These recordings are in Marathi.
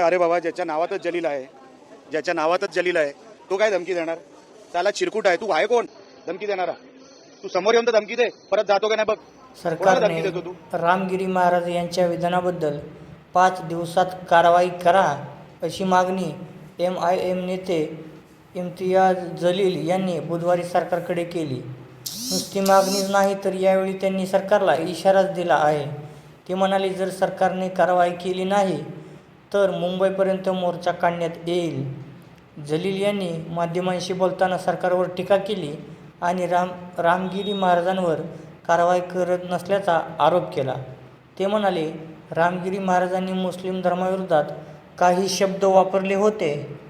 अरे बाबा ज्याच्या नावातच जलील आहे. ज्याच्या नावातच जलील आहे. तो काय धमकी देणार? त्याला चिरकुट आहे. तू आहे कोण? धमकी देणारा. तू समोर येऊन तर धमकी दे. परत जातो का नाही बघ. सरकारने देतो तू? रामगिरी महाराज यांच्या विधानाबद्दल पाच दिवसात कारवाई करा अशी मागणी एम आय एम नेते इम्तियाज जलील यांनी बुधवारी सरकारकडे केली. नुसती मागणीच नाही तर यावेळी त्यांनी सरकारला इशाराच दिला आहे. ते म्हणाले जर सरकारने कारवाई केली नाही तर मुंबईपर्यंत मोर्चा काढण्यात येईल. जलील यांनी माध्यमांशी बोलताना सरकारवर टीका केली आणि राम रामगिरी महाराजांवर कारवाई करत नसल्याचा आरोप केला. ते म्हणाले रामगिरी महाराजांनी मुस्लिम धर्माविरोधात काही शब्द वापरले होते.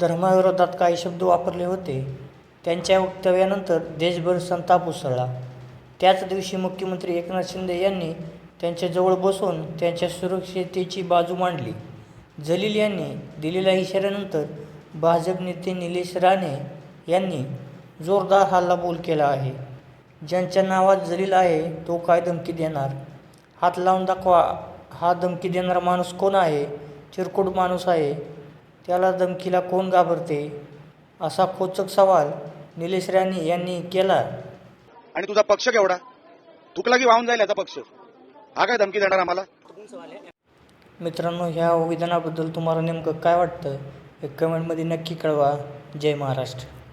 धर्माविरोधात काही शब्द वापरले होते? त्यांच्या वक्तव्यानंतर देशभर संताप उसळला. त्याच दिवशी मुख्यमंत्री एकनाथ शिंदे यांनी त्यांच्याजवळ बसून त्यांच्या सुरक्षिततेची बाजू मांडली. जलील यांनी दिलेल्या इशाऱ्यानंतर भाजप नेते निलेश राणे यांनी जोरदार हल्लाबोल केला आहे. ज्यांच्या नावात जलील आहे तो काय धमकी देणार? हात लावून दाखवा हा धमकी देणारा माणूस कोण आहे? चिरकुट माणूस आहे. त्याला धमकीला कोण घाबरते? असा खोचक सवाल निलेश राणे यांनी केला. आणि तुझा पक्ष केवढा? तुकला की वाहून जाईल याचा पक्ष? हा काय धमकी देणार आम्हाला? मित्रांनो ह्या विधानाबद्दल तुम्हाला नेमकं काय वाटतं? हे कमेंटमध्ये नक्की कळवा. जय महाराष्ट्र.